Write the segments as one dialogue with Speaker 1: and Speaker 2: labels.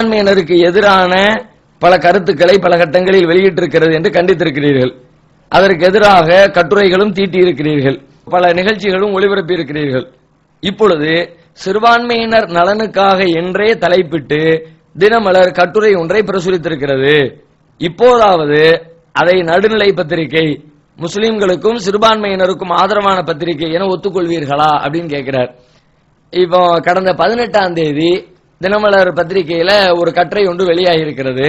Speaker 1: சிறுபான்மையினருக்கு எதிரான பல கருத்துக்களை பல கட்டங்களில் வெளியிட்டிருக்கிறது என்று கண்டித்திருக்கிறீர்கள். அதற்கு எதிராக கட்டுரைகளும் தீட்டியிருக்கிறீர்கள். பல நிகழ்ச்சிகளும் ஒளிபரப்பி இருக்கிறீர்கள் இப்பொழுது சிறுபான்மையினர் நலனுக்காக என்றே தலைப்பிட்டு தினமலர் கட்டுரை ஒன்றை பிரசுரித்திருக்கிறது. இப்போதாவது அதை நடுநிலை பத்திரிகை முஸ்லிம்களுக்கும் சிறுபான்மையினருக்கும் ஆதரவான பத்திரிகை என ஒத்துக்கொள்வீர்களா அப்படின்னு கேட்கிறார். இப்போ கடந்த பதினெட்டாம் தேதி தினமலர் பத்திரிகையில ஒரு கட்டுரை ஒன்று வெளியாகி இருக்கிறது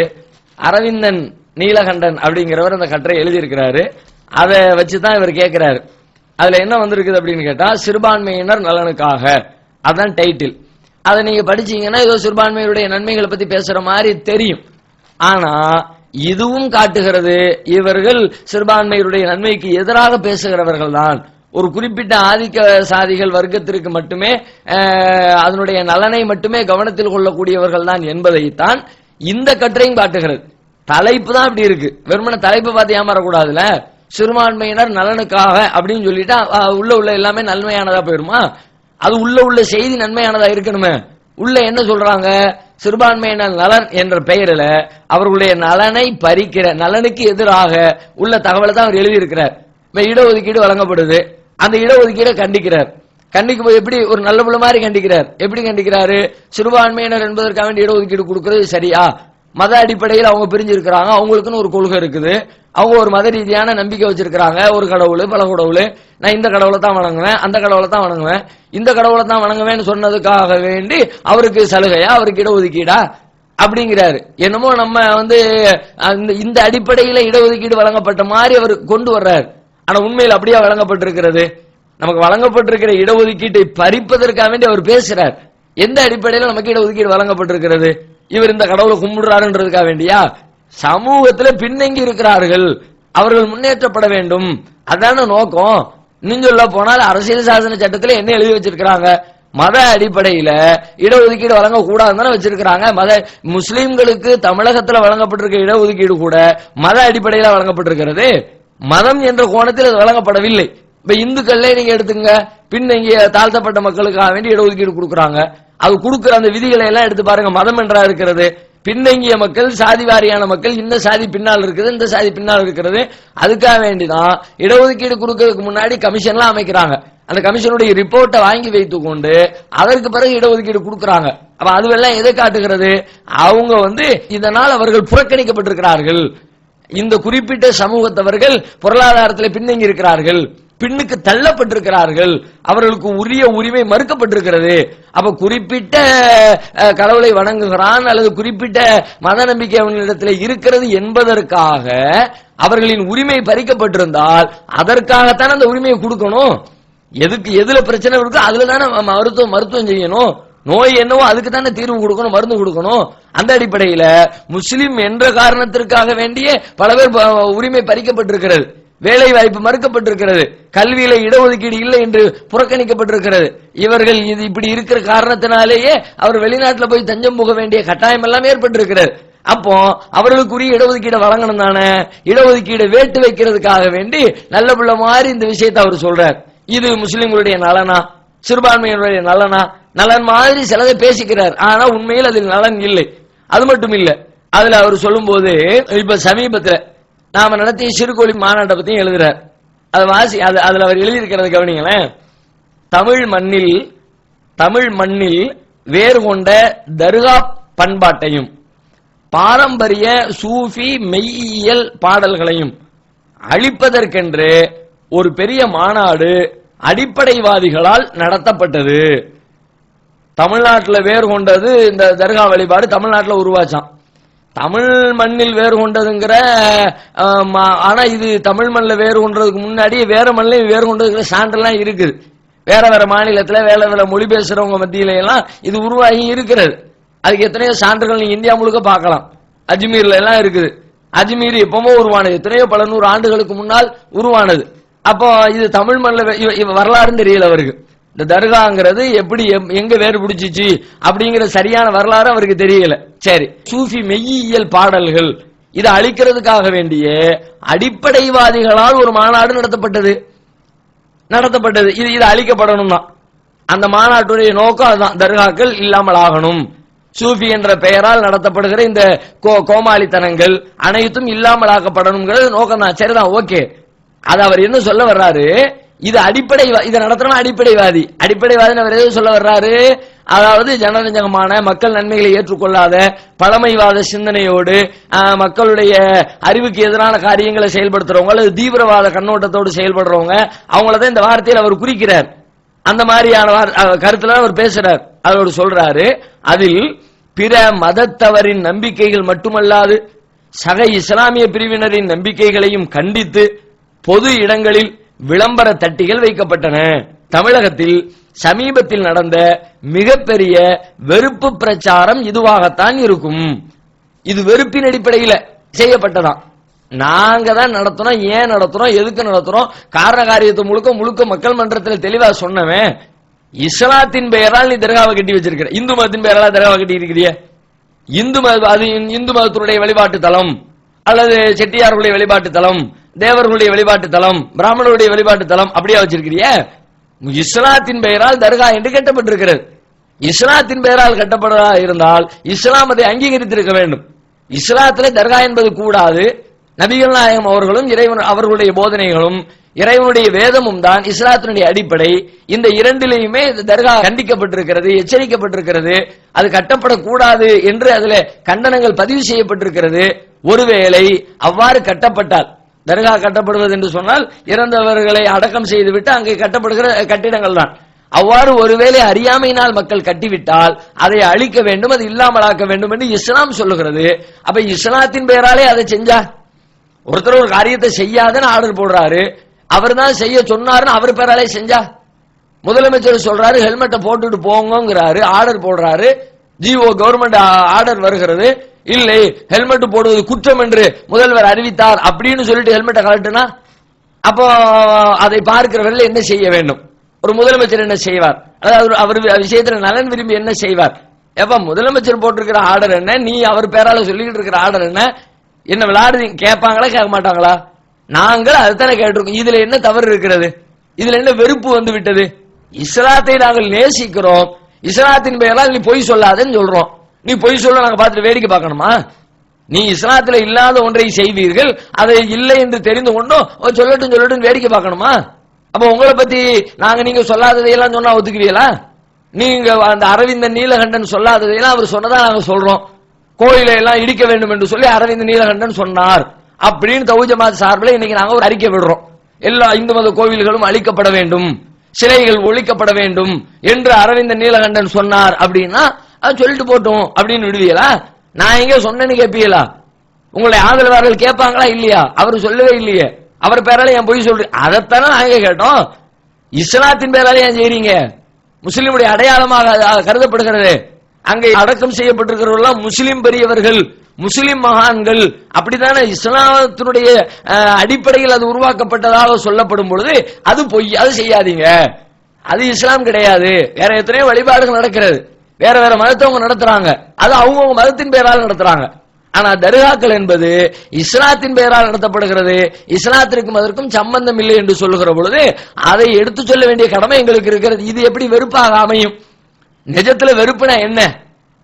Speaker 1: அரவிந்தன் நீலகண்டன் அப்படிங்கிறவர் அந்த கட்டுரை எழுதியிருக்கிறாரு. அதை வச்சுதான் இவர் கேட்கிறாரு. அதுல என்ன வந்திருக்குது அப்படின்னு கேட்டா சிறுபான்மையினர் நலனுக்காக. அதான் டைட்டில் அதை நீங்க படிச்சீங்கன்னா ஏதோ சிறுபான்மையினுடைய நன்மைகளை பத்தி பேசுற மாதிரி தெரியும். ஆனா இதுவும் காட்டுகிறது இவர்கள் சிறுபான்மையினுடைய நன்மைக்கு எதிராக பேசுகிறவர்கள் தான் ஒரு குறிப்பிட்ட ஆதிக்க சாதிகள் வர்க்கத்திற்கு மட்டுமே அதனுடைய நலனை மட்டுமே கவனத்தில் கொள்ளக்கூடியவர்கள் தான் என்பதைத்தான் இந்த கட்டுரையும் காட்டுகிறது. தலைப்பு தான் அப்படி இருக்கு. வெறுமன தலைப்பு பார்த்து ஏமாறக்கூடாதுல சிறுபான்மையினர் நலனுக்காக அப்படின்னு சொல்லிட்டா உள்ள உள்ள எல்லாமே நன்மையானதா போயிருமா? அது உள்ள உள்ள செய்தி நன்மையானதா இருக்கணுமே. உள்ள என்ன சொல்றாங்க? சிறுபான்மையினர் நலன் என்ற பெயரில் அவர்களுடைய நலனை பறிக்கிற நலனுக்கு எதிராக உள்ள தகவலை தான் அவர் எழுதியிருக்கிறார். இப்ப இடஒதுக்கீடு வழங்கப்படுது. அந்த இடஒதுக்கீடை கண்டிக்கிறார். கண்டிக்கும் போது எப்படி ஒரு நல்ல மாதிரி கண்டிக்கிறார். எப்படி கண்டிக்கிறாரு? சிறுபான்மையினர் என்பதற்காக வேண்டிய இடஒதுக்கீடு கொடுக்கறது சரியா? மத அடிப்படையில் அவங்க பிரிஞ்சிருக்கிறாங்க. அவங்களுக்குன்னு ஒரு கொள்கை இருக்குது. அவங்க ஒரு மத ரீதியான நம்பிக்கை வச்சிருக்கிறாங்க. ஒரு கடவுள் பல கடவுள். நான் இந்த கடவுளை தான் வணங்குவேன் அந்த கடவுளை தான் வணங்குவேன். இந்த கடவுளை தான் வணங்குவேன்னு சொன்னதுக்காக வேண்டி அவருக்கு சலுகையா அவருக்கு இடஒதுக்கீடா? அப்படிங்கிறாரு. என்னமோ நம்ம வந்து இந்த அடிப்படையில இடஒதுக்கீடு வழங்கப்பட்ட மாதிரி அவர் கொண்டு வர்றாரு. ஆனா உண்மையில் அப்படியே வழங்கப்பட்டிருக்கிறது? நமக்கு வழங்கப்பட்டிருக்கிற இடஒதுக்கீட்டை பறிப்பதற்காக வேண்டி அவர் பேசுறார். எந்த அடிப்படையில நமக்கு இடஒதுக்கீடு வழங்கப்பட்டிருக்கிறது? இவர் இந்த கடவுளை கும்பிடுறாருன்றதுக்காக வேண்டியா? சமூகத்துல பின்தங்கி இருக்கிறார்கள். அவர்கள் முன்னேற்றப்பட வேண்டும். அதான நோக்கம். இன்னும் சொல்ல போனால் அரசியல் சாசன சட்டத்துல என்ன எழுதி வச்சிருக்கிறாங்க? மத அடிப்படையில இடஒதுக்கீடு வழங்க கூடாதுன்னு வச்சிருக்கிறாங்க. மத முஸ்லீம்களுக்கு தமிழகத்துல வழங்கப்பட்டிருக்க இடஒதுக்கீடு கூட மத அடிப்படையில வழங்கப்பட்டிருக்கிறது. மதம் என்ற கோணத்தில் அது வழங்கப்படவில்லை. இப்ப இந்துக்கள்ல நீங்க எடுத்துங்க பின்தங்கிய தாழ்த்தப்பட்ட மக்களுக்காக வேண்டி இடஒதுக்கீடு கொடுக்குறாங்க. அது கொடுக்குற அந்த விதிகளை எல்லாம் எடுத்து பாருங்க. மதம் என்றா இருக்கிறது. பின்தங்கிய மக்கள் சாதி வாரியான மக்கள் இந்த சாதி பின்னால் இருக்குது இந்த சாதி பின்னால் இருக்கிறது. அதுக்காக வேண்டிதான் இடஒதுக்கீடு கொடுக்கறதுக்கு முன்னாடி கமிஷன்லாம் அமைக்கிறாங்க. அந்த கமிஷனுடைய ரிப்போர்ட்டை வாங்கி வைத்து கொண்டு அதற்கு பிறகு இடஒதுக்கீடு கொடுக்குறாங்க. அப்ப அதுவெல்லாம் எதை காட்டுகிறது? அவங்க வந்து இதனால் அவர்கள் புறக்கணிக்கப்பட்டிருக்கிறார்கள். இந்த குறிப்பிட்ட சமூகத்தவர்கள் பொருளாதாரத்தில் பின்தங்கி இருக்கிறார்கள் பின்னுக்கு தள்ளப்பட்டிருக்கிறார்கள். அவர்களுக்கு உரிய உரிமை மறுக்கப்பட்டிருக்கிறது. அப்ப குறிப்பிட்ட அஹ், கடவுளை வணங்குகிறான் அல்லது குறிப்பிட்ட மத நம்பிக்கை அவர்களிடத்தில் இருக்கிறது என்பதற்காக அவர்களின் உரிமை பறிக்கப்பட்டிருந்தால் அதற்காகத்தான் அந்த உரிமையை கொடுக்கணும்? எதுக்கு எதுல பிரச்சனை இருக்கோ அதுல தானே மருத்துவம் மருத்துவம் செய்யணும்? நோய் என்னவோ அதுக்கு தானே தீர்வு கொடுக்கணும் மருந்து கொடுக்கணும். அந்த அடிப்படையில முஸ்லிம் என்ற காரணத்திற்காக வேண்டிய பல பேர் உரிமை பறிக்கப்பட்டிருக்கிறது. வேலை வாய்ப்பு மறுக்கப்பட்டிருக்கிறது. கல்வியில இடஒதுக்கீடு இல்லை என்று புறக்கணிக்கப்பட்டிருக்கிறது. இவர்கள் இது இப்படி இருக்கிற காரணத்தினாலேயே அவர் வெளிநாட்டில் போய் தஞ்சம் போக வேண்டிய கட்டாயம் எல்லாம் ஏற்பட்டிருக்கிறது. அப்போ அவர்களுக்குரிய இடஒதுக்கீடு வழங்கணும் தானே? இடஒதுக்கீடு வேட்டு வைக்கிறதுக்காக வேண்டி நல்ல பிள்ளை மாதிரி இந்த விஷயத்தை அவர் சொல்றார். இது முஸ்லிம்களுடைய நலனா? சிறுபான்மையினுடைய நலனா? நலன் மாதிரி சிலதை பேசிக்கிறார். ஆனா உண்மையில் அதில் நலன் இல்லை. அது மட்டும் இல்ல. அதுல அவர் சொல்லும்போது இப்ப சமீபத்தில் நாம நடத்திய சிறுகோழி மாநாட்டை பத்தியும் எழுதுறார். அது வாசி அது அதுல அவர் எழுதியிருக்கிறது கவனிங்களேன். தமிழ் மண்ணில் தமிழ் மண்ணில் வேறு கொண்ட தர்கா பண்பாட்டையும் பாரம்பரிய சூஃபி மெய்யியல் பாடல்களையும் அழிப்பதற்கென்று ஒரு பெரிய மாநாடு அடிப்படைவாதிகளால் நடத்தப்பட்டது. தமிழ்நாட்டில் வேர் கொண்டது இந்த தர்கா வழிபாடு தமிழ்நாட்டில் உருவாச்சான். தமிழ் மண்ணில் வேறு கொண்டதுங்கிற ஆனா இது தமிழ் மண்ணில் வேறு கொண்டதுக்கு முன்னாடி வேற மண்ணில் வேறு கொண்டதுங்கிற சான்றெல்லாம் இருக்குது. வேற வேற மாநிலத்தில் வேற வேற மொழி பேசுறவங்க மத்தியில எல்லாம் இது உருவாகி இருக்கிறது. அதுக்கு எத்தனையோ சான்றுகள் நீங்க இந்தியா முழுக்க பார்க்கலாம். அஜ்மீர்ல எல்லாம் இருக்குது. அஜ்மீர் எப்பவுமே உருவானது. எத்தனையோ பல நூறு ஆண்டுகளுக்கு முன்னால் உருவானது. அப்போ இது தமிழ் மண்ணில் வரலாறுன்னு தெரியல அவருக்கு. இந்த தர்காங்கிறது எப்படி எங்க வேறு பிடிச்சிச்சு அப்படிங்கிற சரியான வரலாறு அவருக்கு தெரியல. சரி சூஃபி மெய்யியல் பாடல்கள் இதை அழிக்கிறதுக்காக வேண்டிய அடிப்படைவாதிகளால் ஒரு மாநாடு நடத்தப்பட்டது. நடத்தப்பட்டது. இது இது அழிக்கப்படணும் தான் அந்த மாநாட்டுடைய நோக்கம் அதுதான். தர்காக்கள் இல்லாமல் ஆகணும். சூஃபி என்ற பெயரால் நடத்தப்படுகிற இந்த கோ- கோமாளித்தனங்கள் அனைத்தும் இல்லாமல் ஆக்கப்படணுங்கிறது நோக்கம் தான் சரிதான் ஓகே. அது அவர் என்ன சொல்ல வர்றாரு? இது அடிப்படை இதை நடத்துறோம் அடிப்படைவாதி. அடிப்படைவாதி அவர் எது சொல்ல வர்றாரு? அதாவது ஜனரஞ்சகமான மக்கள் நன்மைகளை ஏற்றுக்கொள்ளாத பழமைவாத சிந்தனையோடு மக்களுடைய அறிவுக்கு எதிரான காரியங்களை செயல்படுத்துறவங்க அல்லது தீவிரவாத கண்ணோட்டத்தோடு செயல்படுறவங்க அவங்கள தான் இந்த வார்த்தையில் அவர் குறிக்கிறார். அந்த மாதிரியான கருத்துல அவர் பேசுறார். அதோடு சொல்றாரு அதில் பிற மதத்தவரின் நம்பிக்கைகள் மட்டுமல்லாது சக இஸ்லாமிய பிரிவினரின் நம்பிக்கைகளையும் கண்டித்து பொது இடங்களில் விளம்பர தட்டிகள் வைக்கப்பட்டன. தமிழகத்தில் சமீபத்தில் நடந்த மிகப்பெரிய வெறுப்பு பிரச்சாரம் இதுவாகத்தான் இருக்கும். இது வெறுப்பின் அடிப்படையில் செய்யப்பட்டதான். நாங்க தான் நடத்துறோம் ஏன் நடத்துறோம் எதுக்கு நடத்துறோம் காரண காரியத்தை முழுக்க முழுக்க மக்கள் மன்றத்தில் தெளிவா சொன்னவன் இஸ்லாத்தின் பெயரால் நீ தர்காவை கட்டி வச்சிருக்கிற. இந்து மதத்தின் பெயரால் தர்காவை கட்டி இருக்கிறிய இந்து மத அது இந்து மதத்தினுடைய வழிபாட்டு தலம் அல்லது செட்டியார்களுடைய வழிபாட்டு தலம் தேவர்களுடைய வழிபாட்டு தலம் பிராமணருடைய வழிபாட்டு தலம் அப்படியா வச்சிருக்கிறிய? இஸ்லாத்தின் பெயரால் தர்கா என்று கட்டப்பட்டிருக்கிறது. இஸ்லாத்தின் பெயரால் கட்டப்படுவதா இருந்தால் இஸ்லாம் அதை அங்கீகரித்திருக்க வேண்டும். இஸ்லாத்திலே தர்கா என்பது கூடாது. நபிகள் நாயகம் அவர்களும் இறைவன் அவர்களுடைய போதனைகளும் இறைவனுடைய வேதமும் தான் இஸ்லாத்தினுடைய அடிப்படை. இந்த இரண்டிலையுமே இந்த தர்கா கண்டிக்கப்பட்டிருக்கிறது எச்சரிக்கப்பட்டிருக்கிறது. அது கட்டப்படக்கூடாது என்று அதுல கண்டனங்கள் பதிவு செய்யப்பட்டிருக்கிறது. ஒருவேளை அவ்வாறு கட்டப்பட்டால் தர்கா கட்டப்படுவது என்று சொன்னால் இறந்தவர்களை அடக்கம் செய்துவிட்டு அங்கே கட்டப்படுகிற கட்டிடங்கள் தான் அவ்வாறு ஒருவேளை அறியாமையினால் மக்கள் கட்டிவிட்டால் அதை அழிக்க வேண்டும் அது இல்லாமலாக்க வேண்டும் என்று இஸ்லாம் சொல்லுகிறது. அப்ப இஸ்லாத்தின் பெயராலே அதை செஞ்சா? ஒருத்தர் ஒரு காரியத்தை செய்யாதன்னு ஆர்டர் போடுறாரு அவர் தான் செய்ய சொன்னாருன்னு அவர் பேராலே செஞ்சா? முதலமைச்சர் சொல்றாரு ஹெல்மெட்டை போட்டுட்டு போங்கங்கிறாரு ஆர்டர் போடுறாரு ஜிஓ கவர்மெண்ட் ஆர்டர் வருகிறது இல்லை ஹெல்மெட் போடுவது குற்றம் என்று முதல்வர் அறிவித்தார் அப்படின்னு சொல்லிட்டு ஹெல்மெட்டை கலட்டுனா அப்போ அதை பார்க்கிறவர்கள் என்ன செய்ய வேண்டும்? ஒரு முதலமைச்சர் என்ன செய்வார்? அதாவது அவர் விஷயத்துல நலன் விரும்பி என்ன செய்வார்? எப்ப முதலமைச்சர் போட்டிருக்கிற ஆர்டர் என்ன? நீ அவர் பேரால சொல்லிக்கிட்டு இருக்கிற ஆர்டர் என்ன? என்ன விளையாடு கேட்பாங்களா கேட்க மாட்டாங்களா? நாங்கள் அதுதானே கேட்டிருக்கோம். இதுல என்ன தவறு இருக்கிறது? இதுல என்ன வெறுப்பு வந்து விட்டது இஸ்லாத்தை நாங்கள் நேசிக்கிறோம். இஸ்லாத்தின் பெயரால் நீ பொய் சொல்லாதன்னு சொல்றோம். நீ பொய் சொல்ல நாங்க பார்த்துட்டு வேடிக்கை பார்க்கணுமா? நீ இஸ்லாத்துல இல்லாத ஒன்றை செய்வீர்கள் அதை இல்லை என்று தெரிந்து கொண்டும் சொல்லட்டும் சொல்லட்டும் வேடிக்கை பார்க்கணுமா? அப்ப உங்களை பத்தி நாங்க நீங்க சொல்லாததையெல்லாம் சொன்னா ஒத்துக்குவீங்களா? நீங்க அந்த அரவிந்தன் நீலகண்டன் சொல்லாததையெல்லாம் அவர் சொன்னதா நாங்க சொல்றோம். கோயிலை எல்லாம் இடிக்க வேண்டும் என்று சொல்லி அரவிந்த் நீலகண்டன் சொன்னார். அப்படின்னு தௌஜமாத் சார்பில் இன்னைக்கு நாங்க ஒரு அறிக்கை விடுறோம். எல்லா இந்து மத கோவில்களும் அழிக்கப்பட வேண்டும் சிலைகள் ஒழிக்கப்பட வேண்டும் என்று அரவிந்த நீலகண்டன் சொன்னார் அப்படின்னா சொல்லிட்டு போட்டோம் அப்படின்னு விடுவீங்களா? நான் எங்க சொன்னேன்னு கேட்பீங்களா உங்களை ஆதரவாளர்கள் கேட்பாங்களா இல்லையா? அவர் சொல்லவே இல்லையே. அவர் பேரால என் பொய் சொல்றேன் அதைத்தானே நாங்க கேட்டோம். இஸ்லாத்தின் பேரால ஏன் செய்றீங்க? முஸ்லிமுடைய அடையாளமாக கருதப்படுகிறது. அங்கே அடக்கம் செய்யப்பட்டிருக்கிறவர்கள் முஸ்லிம் பெரியவர்கள் முஸ்லிம் மகான்கள். அப்படித்தானே? இஸ்லாமத்தினுடைய அடிப்படையில் அது உருவாக்கப்பட்டதாக சொல்லப்படும் பொழுது அது பொய் அது செய்யாதீங்க. அது இஸ்லாம் கிடையாது. வேற எத்தனையோ வழிபாடுகள் நடக்கிறது. வேற வேற மதத்தவங்க நடத்துறாங்க. அது அவங்கவுங்க மதத்தின் பெயரால் நடத்துறாங்க. ஆனா தர்காக்கள் என்பது இஸ்லாத்தின் பெயரால் நடத்தப்படுகிறது. இஸ்லாத்திற்கும் அதற்கும் சம்பந்தம் இல்லை என்று சொல்லுகிற பொழுது அதை எடுத்து சொல்ல வேண்டிய கடமை எங்களுக்கு இருக்கிறது. இது எப்படி வெறுப்பாக அமையும்? நிஜத்துல வெறுப்புனா என்ன?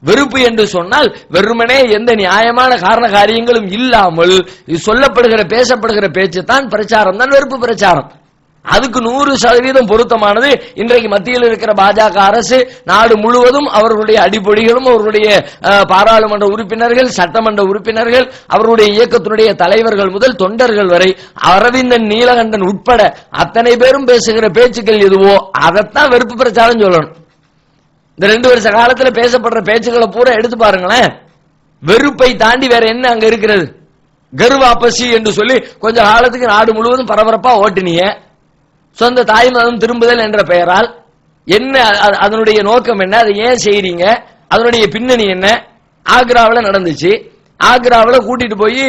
Speaker 1: வெறுப்பு என்று சொன்னால் வெறுமனே எந்த நியாயமான காரண காரியங்களும் இல்லாமல் இது சொல்லப்படுகிற பேசப்படுகிற பேச்சு தான் பிரச்சாரம் தான் வெறுப்பு பிரச்சாரம். அதுக்கு நூறு சதவீதம் பொருத்தமானது. இன்றைக்கு மத்தியில் இருக்கிற பாஜக அரசு நாடு முழுவதும் அவர்களுடைய அடிப்பொடிகளும் அவர்களுடைய பாராளுமன்ற உறுப்பினர்கள் சட்டமன்ற உறுப்பினர்கள் அவருடைய இயக்கத்தினுடைய தலைவர்கள் முதல் தொண்டர்கள் வரை அரவிந்தன் நீலகண்டன் உட்பட அத்தனை பேரும் பேசுகிற பேச்சுக்கள் எதுவோ அதைத்தான் வெறுப்பு பிரச்சாரம் சொல்லணும். இந்த ரெண்டு வருஷ காலத்துல பேசப்படுற பேச்சுக்களை பூரா எடுத்து பாருங்களேன். வெறுப்பை தாண்டி வேற என்ன அங்க இருக்கிறது? கர்வாப்பசி என்று சொல்லி கொஞ்ச காலத்துக்கு நாடு முழுவதும் பரபரப்பா ஓட்டினிய சொந்த தாய் மதம் திரும்புதல் என்ற பெயரால் என்ன அதனுடைய நோக்கம் என்ன அதை ஏன் செய்றீங்க? அதனுடைய பின்னணி என்ன? ஆக்ராவில் நடந்துச்சு. ஆக்ராவில் கூட்டிட்டு போய்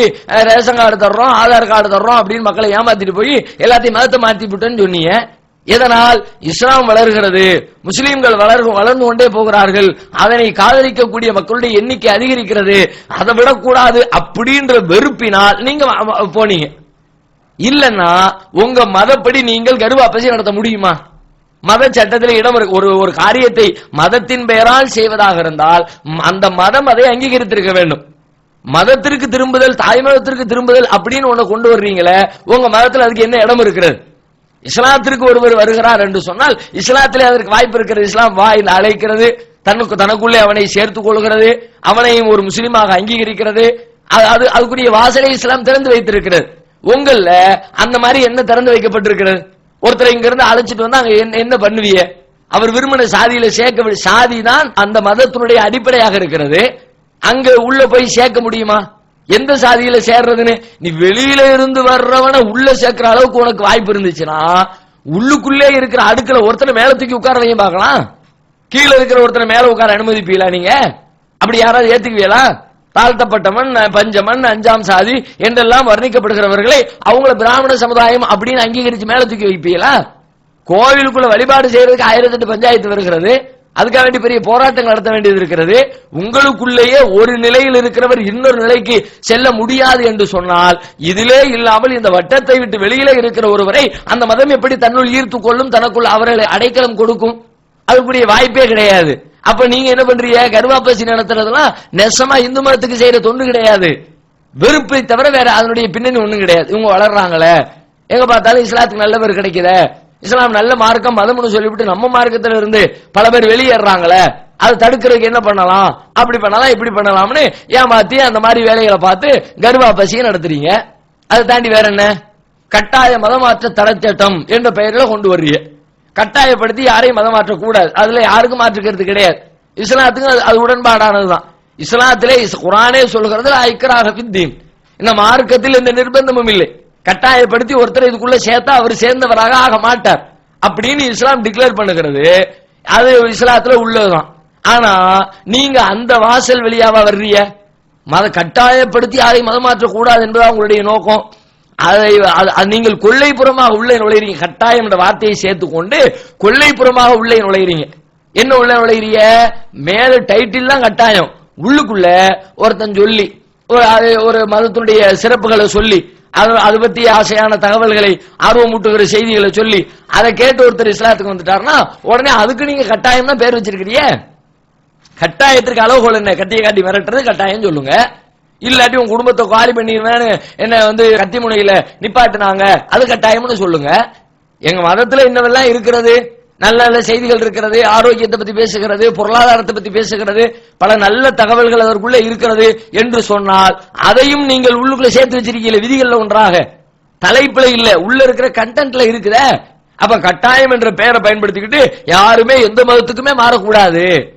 Speaker 1: ரேஷன் கார்டு தர்றோம் ஆதார் கார்டு தர்றோம் அப்படின்னு மக்களை ஏமாத்திட்டு போய் எல்லாத்தையும் மதத்தை மாத்தி விட்டேன்னு சொன்னீங்க. இதனால் இஸ்லாம் வளர்கிறது. முஸ்லீம்கள் வளர் வளர்ந்து கொண்டே போகிறார்கள். அதனை காதலிக்கக்கூடிய மக்களுடைய எண்ணிக்கை அதிகரிக்கிறது. அதை விடக்கூடாது அப்படின்ற வெறுப்பினால் நீங்க போனீங்க. இல்லன்னா உங்க மதப்படி நீங்கள் கருவாப்பசி நடத்த முடியுமா? மத சட்டத்தில் இடம் இருக்கு ஒரு ஒரு காரியத்தை மதத்தின் பெயரால் செய்வதாக இருந்தால் அந்த மதம் அதை அங்கீகரித்திருக்க வேண்டும். மதத்திற்கு திரும்புதல் தாய் மதத்திற்கு திரும்புதல் அப்படின்னு ஒண்ணு கொண்டு வர்றீங்களே உங்க மதத்துல அதுக்கு என்ன இடம் இருக்கிறது? இஸ்லாத்திற்கு ஒருவர் வருகிறார் என்று சொன்னால் இஸ்லாத்திலே அதற்கு வாய்ப்பு இருக்கிறது. இஸ்லாம் வா என்று அழைக்கிறது தனக்கு தனக்குள்ளே அவனை சேர்த்துக் கொள்கிறது அவனையும் ஒரு முஸ்லீமாக அங்கீகரிக்கிறது அது- அது அதுக்குரிய வாசலை இஸ்லாம் திறந்து வைத்திருக்கிறது. உங்கள்ல அந்த மாதிரி என்ன திறந்து வைக்கப்பட்டிருக்கிறது? ஒருத்தரை இங்க இருந்து அழைச்சிட்டு வந்து அங்க என்ன- என்ன பண்ணுவீங்க அவர் விரும்பின சாதியில சேர்க்க சாதி தான் அந்த மதத்தினுடைய அடிப்படையாக இருக்கிறது. அங்க உள்ள போய் சேர்க்க முடியுமா? எந்த சாதியில சேர்றதுன்னு? நீ வெளியில இருந்து வர்றவன உள்ள சேர்க்கிற அளவுக்கு உனக்கு வாய்ப்பு இருந்துச்சுன்னா உள்ளுக்குள்ளே இருக்கிற அடுக்கல ஒருத்தனை மேல தூக்கி உட்கார வையும் பார்க்கலாம். கீழே இருக்கிற ஒருத்தனை மேல உட்கார அனுமதிப்பீங்களா நீங்க? அப்படி யாராவது ஏத்துக்குவீங்களா? தாழ்த்தப்பட்டவன் பஞ்சமன் அஞ்சாம் சாதி என்றெல்லாம் வர்ணிக்கப்படுகிறவர்களை அவங்கள பிராமண சமுதாயம் அப்படின்னு அங்கீகரிச்சு மேல தூக்கி வைப்பீங்களா? கோவிலுக்குள்ள வழிபாடு செய்யறதுக்கு ஆயிரத்தெட்டு பஞ்சாயத்து வருகிறது. அதுக்காக வேண்டி பெரிய போராட்டங்கள் நடத்த வேண்டியது இருக்கிறது. உங்களுக்குள்ளேயே ஒரு நிலையில் இருக்கிறவர் இன்னொரு நிலைக்கு செல்ல முடியாது என்று சொன்னால் இதிலே இல்லாமல் இந்த வட்டத்தை விட்டு வெளியிலே இருக்கிற ஒருவரை அந்த மதம் எப்படி தன்னுள் ஈர்த்து கொள்ளும் தனக்குள் அவர்களை அடைக்கலம் கொடுக்கும்? அதுக்குரிய வாய்ப்பே கிடையாது. அப்ப நீங்க என்ன பண்றீங்க? கருவாப்பசி நடத்துறதெல்லாம் நெசமா இந்து மதத்துக்கு செய்யற தொண்டு கிடையாது. வெறுப்பை தவிர வேற அதனுடைய பின்னணி ஒண்ணும் கிடையாது. இவங்க வளர்றாங்களே. எங்க பார்த்தாலும் இஸ்லாத்துக்கு நல்ல பேர் கிடைக்கல. இஸ்லாம் நல்ல மார்க்கம் மதம்னு சொல்லிவிட்டு நம்ம மார்க்கத்துல இருந்து பல பேர் வெளியேறாங்களே. அது தடுக்கிறதுக்கு என்ன பண்ணலாம்? அப்படி பண்ணலாம் இப்படி பண்ணலாம்னு ஏமாத்தி அந்த மாதிரி வேலைகளை பார்த்து கர்வா பசியை நடத்துறீங்க. அதை தாண்டி வேற என்ன? கட்டாய மதமாற்ற தடச்சட்டம் என்ற பெயரில் கொண்டு வர்றீங்க. கட்டாயப்படுத்தி யாரையும் மதம் மாற்றக்கூடாது அதுல யாருக்கும் மாற்றுக்கிறது கிடையாது. இஸ்லாத்துக்கு அது- அது உடன்பாடானதுதான். இஸ்லாத்திலே இஸ்- குரானே சொல்கிறது ஐக்கராக பித்தீன். இந்த மார்க்கத்தில் எந்த நிர்பந்தமும் இல்லை. கட்டாயப்படுத்தி ஒருத்தர் இதுக்குள்ள சேர்த்தா அவர் சேர்ந்தவராக ஆக மாட்டார். அப்படின்னு இஸ்லாம் டிக்ளேர் பண்ணுகிறது. அது இஸ்லாத்துல உள்ளதுதான். ஆனா நீங்க அந்த வாசல் வெளியாவா வர்றீங்க? மத கட்டாயப்படுத்தி யாரையும் மதம் மாற்றக்கூடாது கூடாது உங்களுடைய நோக்கம். அதை அது- அது நீங்கள் கொள்ளைப்புறமாக உள்ளே நுழைறீங்க கட்டாயம் என்ற வார்த்தையை சேர்த்துக்கொண்டு கொள்ளைப்புறமாக உள்ளே நுழைறீங்க என்ன உள்ள நுழைறீங்க மேல டைட்டில் தான் கட்டாயம். உள்ளுக்குள்ள ஒருத்தன் சொல்லி ஒரு அது ஒரு மதத்தினுடைய சிறப்புகளை சொல்லி அது பத்தி ஆசையான தகவல்களை ஆர்வமூட்டுகிற செய்திகளை சொல்லி அதை கேட்டு ஒருத்தர் இஸ்லாத்துக்கு வந்துட்டாருன்னா உடனே அதுக்கு நீங்க கட்டாயம் தான் பேர் வச்சிருக்கிறீங்க. கட்டாயத்திற்கு அளவுகோல் என்ன? கட்டியை காட்டி மிரட்டுறது கட்டாயம் சொல்லுங்க. இல்லாட்டி உன் குடும்பத்தை காலி பண்ணிடுவேன்னு என்ன வந்து கத்தி முனையில நிப்பாட்டினாங்க. அது கட்டாயம்னு சொல்லுங்க. எங்க மதத்துல இன்னவெல்லாம் இருக்கிறது. நல்ல நல்ல செய்திகள் இருக்கிறது. ஆரோக்கியத்தை பத்தி பேசுகிறது. பொருளாதாரத்தை பத்தி பேசுகிறது. பல நல்ல தகவல்கள் அதற்குள்ள இருக்கிறது என்று சொன்னால் அதையும் நீங்கள் உள்ளுக்குள்ள சேர்த்து வச்சிருக்கீங்க விதிகள்ல ஒன்றாக. தலைப்புல இல்ல உள்ள இருக்கிற கண்டென்ட்ல இருக்குதே. அப்ப கட்டாயம் என்ற பெயரை பயன்படுத்திக்கிட்டு யாருமே எந்த மதத்துக்குமே மாறக்கூடாது.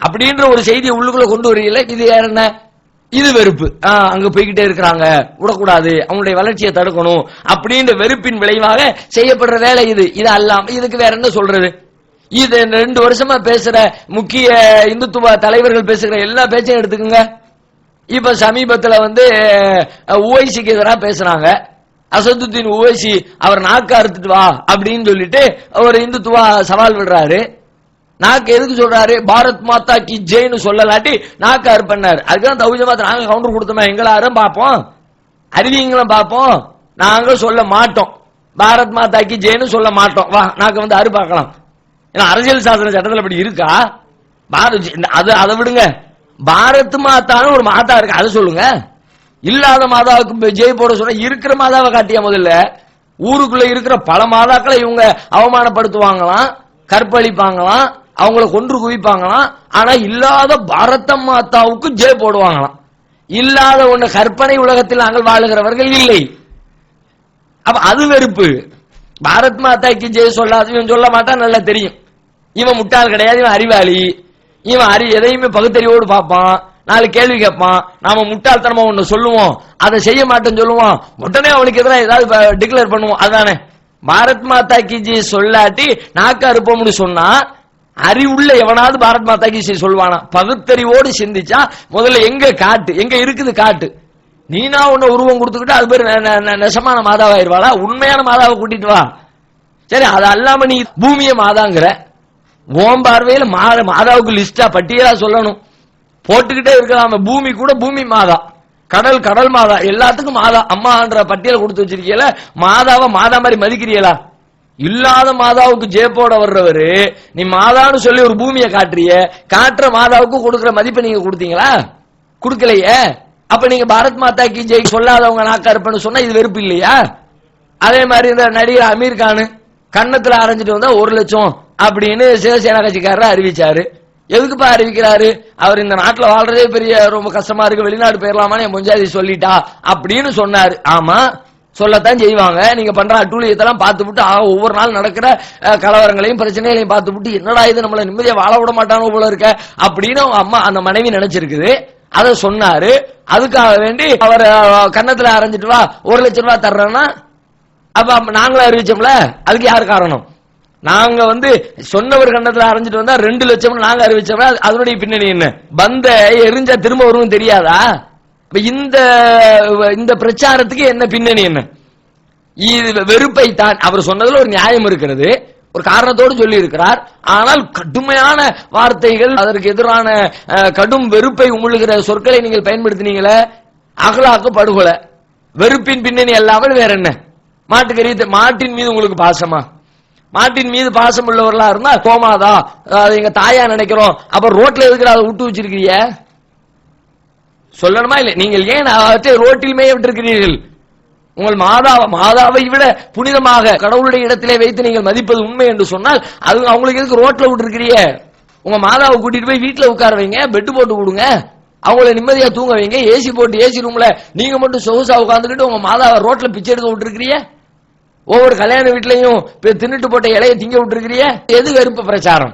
Speaker 1: அப்படின்ற ஒரு செய்தியை உள்ளுக்குள்ள கொண்டு வரீங்கல்ல இது யார் என்ன? இது வெறுப்பு. ஆ, அங்க போய்கிட்டே இருக்கிறாங்க. விடக்கூடாது. அவங்களுடைய வளர்ச்சியை தடுக்கணும். அப்படின்ற வெறுப்பின் விளைவாக செய்யப்படுற வேலை இது. இது அல்லாம. இதுக்கு வேற என்ன சொல்றது? இது ரெண்டு வருஷமா பேசுற முக்கிய இந்துத்துவ தலைவர்கள் பேசுகிற எல்லா பேச்சையும் எடுத்துக்கோங்க. இப்ப சமீபத்துல வந்து உவைசிக்கு எதிராக பேசுறாங்க. அசதுத்தீன் உவைசி அவர் நாக்க அறுத்துட்டு வா அப்படின்னு சொல்லிட்டு ஒரு இந்துத்துவா சவால் விடுறாரு. நாக்கு எதுக்கு சொல்றாரு? பாரத் மாதா கி ஜெய்னு சொல்லலாட்டி நாக்கு அறுப்பண்ணாரு அதுதான் தௌஜ மாதா நாங்க கவுண்டர் கொடுத்தோமே. எங்களாரும் பார்ப்போம். அறிவிங்களும் பார்ப்போம். நாங்க சொல்ல மாட்டோம். பாரத் மாதா கி ஜெய்னு சொல்ல மாட்டோம். வா நாக்கு வந்து அரு பார்க்கலாம். ஏன்னா அரசியல் சாசன சட்டத்தில் அப்படி இருக்கா? பாரத் அது அதை விடுங்க. பாரத் மாதான்னு ஒரு மாதா இருக்கு. அதை சொல்லுங்க. இல்லாத மாதாவுக்கு ஜெய் போட சொன்னா இருக்கிற மாதாவை காட்டியா முதல்ல? ஊருக்குள்ள இருக்கிற பல மாதாக்களை இவங்க அவமானப்படுத்துவாங்களாம் கற்பழிப்பாங்களாம் அவங்கள கொன்று குவிப்பாங்களாம். ஆனா இல்லாத பாரத மாதாவுக்கு ஜெய போடுவாங்களாம். இல்லாத ஒண்ணு கற்பனை உலகத்தில் நாங்கள் வாழுகிறவர்கள் இல்லை. அப்ப அது வெறுப்பு. பாரத் மாதாக்கு ஜெய சொல்லாது இவன் சொல்ல மாட்டான் நல்லா தெரியும். இவன் முட்டாள் கிடையாது இவன் அறிவாளி. இவன் அறி எதையுமே பகுத்தறிவோடு பார்ப்பான். நாலு கேள்வி கேட்பான். நாம முட்டாள்தனமா ஒண்ணு சொல்லுவோம். அதை செய்ய மாட்டேன்னு சொல்லுவோம் உடனே அவனுக்கு எதிராக ஏதாவது டிக்ளேர் பண்ணுவோம். அதானே பாரத் மாதா கிஜி சொல்லாட்டி நாக்க அறுப்போம்னு சொன்னா அறிவுள்ள எவனாவது பாரத் மாதா கீசை சொல்வானா? பகுத்தறிவோடு சிந்திச்சா முதல்ல எங்க காட்டு? எங்க இருக்குது காட்டு? நீனா உன்ன உருவம் கொடுத்துக்கிட்டு அது பேர் நெ- நெசமான மாதாவாயிருவாளா? உண்மையான மாதாவை கூட்டிட்டு வா. சரி அது அல்லாம நீ பூமிய மாதாங்கிற. ஓம் பார்வையில் மாதாவுக்கு லிஸ்டா பட்டியலா சொல்லணும். போட்டுக்கிட்டே இருக்கலாம. பூமி கூட பூமி மாதா. கடல் கடல் மாதா. எல்லாத்துக்கும் மாதா. அம்மான்ற பட்டியல கொடுத்து வச்சிருக்கீங்களா மாதாவை மாதா மாதிரி மதிக்கிறீங்களா இல்லாத மாதாவுக்கு ஜேப்போட வர்றவரு நீ மாதான்னு சொல்லி ஒரு பூமியை காட்டுறிய காட்டுற மாதாவுக்கு கொடுக்கிற மதிப்பை நீங்க கொடுத்தீங்களா? கொடுக்கலையே. அப்ப நீங்க பாரத் மாதா கி ஜெய் சொல்லாதவங்க நாக்கா இருப்பேன்னு சொன்னா இது வெறுப்பு இல்லையா? அதே மாதிரி இந்த நடிகர் அமீர் கான் கன்னத்துல அரைஞ்சிட்டு வந்தா ஒரு லட்சம் அப்படின்னு சிவசேனா கட்சிக்காரர் அறிவிச்சாரு. எதுக்குப்பா அறிவிக்கிறாரு? அவர் இந்த நாட்டுல வாழ்றதே பெரிய ரொம்ப கஷ்டமா இருக்கு வெளிநாடு போயிடலாமான்னு என் முஞ்சாதி சொல்லிட்டா அப்படின்னு சொன்னாரு. ஆமா சொல்லத்தான் செய்வாங்க. நீங்க பண்ற அட்டூழியத்தெல்லாம் பார்த்து விட்டு ஆக, ஒவ்வொரு நாள் நடக்கிற கலவரங்களையும் பிரச்சனைகளையும் பார்த்து விட்டு என்னடா இது நம்மள நிம்மதியா வாழ விட மாட்டானோ போல இருக்க? அப்படின்னு அவங்க அம்மா அந்த மனைவி நினைச்சிருக்குது. அதை சொன்னாரு. அதுக்காக வேண்டி அவர் கன்னத்துல அரைஞ்சிட்டு வா ஒரு லட்சம் ரூபாய் தர்றேன்னா அப்ப நாங்களும் அறிவிச்சோம்ல? அதுக்கு யார் காரணம்? நாங்க வந்து சொன்னவர் கண்ணத்துல அரைஞ்சிட்டு வந்தா ரெண்டு லட்சம் நாங்க அறிவிச்சோம்னா அதனுடைய பின்னணி என்ன? பந்த எரிஞ்சா திரும்ப வரும்னு தெரியாதா? இந்த இந்த பிரச்சாரத்துக்கு என்ன பின்னணி என்ன? இது வெறுப்பை தான் அவர் சொன்னதுல ஒரு நியாயம் இருக்கிறது. ஒரு காரணத்தோடு சொல்லி இருக்கிறார் ஆனால் கடுமையான வார்த்தைகள் அதற்கு எதிரான கடும் வெறுப்பை உமிழுகிற சொற்களை நீங்கள் பயன்படுத்தினீங்களே அகலாக்க படுகொலை. வெறுப்பின் பின்னணி அல்லாமல் வேற என்ன? மாட்டுக்கறி மாட்டின் மீது உங்களுக்கு பாசமா? மாட்டின் மீது பாசம் உள்ளவர்களா இருந்தா கோமாதா அது எங்க தாயா நினைக்கிறோம். அப்ப ரோட்ல எதுக்குற அதை விட்டு வச்சிருக்கிறீங்க? சொல்லணுமா இல்லை? நீங்கள் ஏன் அவற்றை ரோட்டில் மேயவிட்டிருக்கிறீர்கள் உங்கள் மாதாவை மாதாவை விட புனிதமாக கடவுளுடைய இடத்திலே வைத்து நீங்கள் மதிப்பது உண்மை என்று சொன்னால் அது அவங்களுக்கு எதுக்கு ரோட்ல விட்டுருக்கிறீங்க? உங்க மாதாவை கூட்டிட்டு போய் வீட்டுல உட்கார வைங்க பெட்டு போட்டு கொடுங்க. அவங்கள நிம்மதியா தூங்க வைங்க ஏசி போட்டு ஏசி ரூம்ல நீங்க மட்டும் சொகுசா உட்காந்துக்கிட்டு உங்க மாதாவை ரோட்ல பிச்சை எடுத்து விட்டுருக்கிறீங்க? ஒவ்வொரு கல்யாண வீட்லயும் தின்னுட்டு போட்ட இலையை திங்க விட்டுருக்கிறிய எது வெறுப்பு பிரச்சாரம்?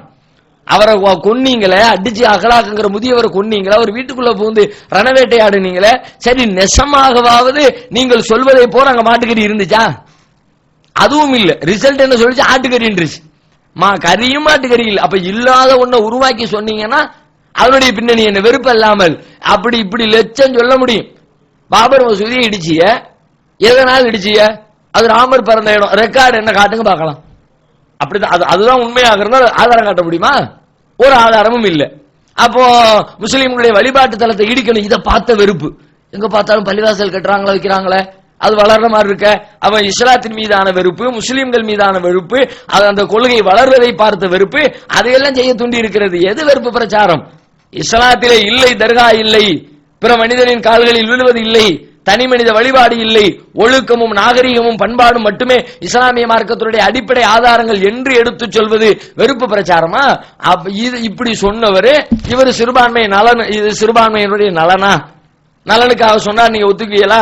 Speaker 1: அவரை கொன்னீங்களே அடிச்சு அகலாக்குங்கிற முதியவரை கொன்னீங்களே அவர் வீட்டுக்குள்ள புகுந்து ரணவேட்டையாடுனீங்களே சரி நெசமாகவாவது நீங்கள் சொல்வதை போல அங்க மாட்டுக்கறி இருந்துச்சா? அதுவும் இல்ல. ரிசல்ட் என்ன சொல்லிச்சு? ஆட்டுக்கறின்றுச்சு மா கறியும் மாட்டுக்கறி இல்லை. அப்ப இல்லாத ஒன்ன உருவாக்கி சொன்னீங்கன்னா அதனுடைய பின்னணி என்ன? வெறுப்பு இல்லாமல் அப்படி இப்படி லட்சம் சொல்ல முடியும். பாபர் மசூதியை இடிச்சிய? எதனால் இடிச்சிய? அது ராமர் பிறந்த இடம். ரெக்கார்டு என்ன காட்டுங்க பார்க்கலாம். அப்படிதான். அது அதுதான் உண்மையாக இருந்தால் ஆதாரம் காட்ட முடியுமா? ஒரு ஆதாரமும் இல்லை. அப்போ முஸ்லீம்களுடைய வழிபாட்டு தலத்தை இடிக்கணும். இதை பார்த்த வெறுப்பு. எங்க பார்த்தாலும் பள்ளிவாசல் கட்டுறாங்களா வைக்கிறாங்களே? அது வளர்ற மாதிரி இருக்க. அவன் இஸ்லாத்தின் மீதான வெறுப்பு முஸ்லீம்கள் மீதான வெறுப்பு அது அந்த கொள்கை வளர்வதை பார்த்த வெறுப்பு அதையெல்லாம் செய்ய தூண்டி இருக்கிறது. எது வெறுப்பு பிரச்சாரம்? இஸ்லாத்திலே இல்லை தர்கா இல்லை. பிற மனிதனின் கால்களில் விழுவது இல்லை. தனி மனித வழிபாடு இல்லை. ஒழுக்கமும் நாகரிகமும் பண்பாடும் மட்டுமே இஸ்லாமிய மார்க்கத்தினுடைய அடிப்படை ஆதாரங்கள் என்று எடுத்து சொல்வது வெறுப்பு பிரச்சாரமா? இது இப்படி சொன்னவர் இவர் சிறுபான்மை நலன் இது சிறுபான்மையினுடைய நலனா? நலனுக்காக சொன்னார் நீங்க ஒத்துக்குவீங்களா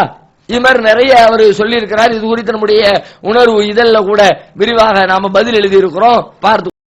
Speaker 1: இது மாதிரி நிறைய அவர் சொல்லியிருக்கிறார். இது குறித்து நம்முடைய உணர்வு இதெல்லாம் கூட விரிவாக நாம பதில் எழுதியிருக்கிறோம். பார்த்து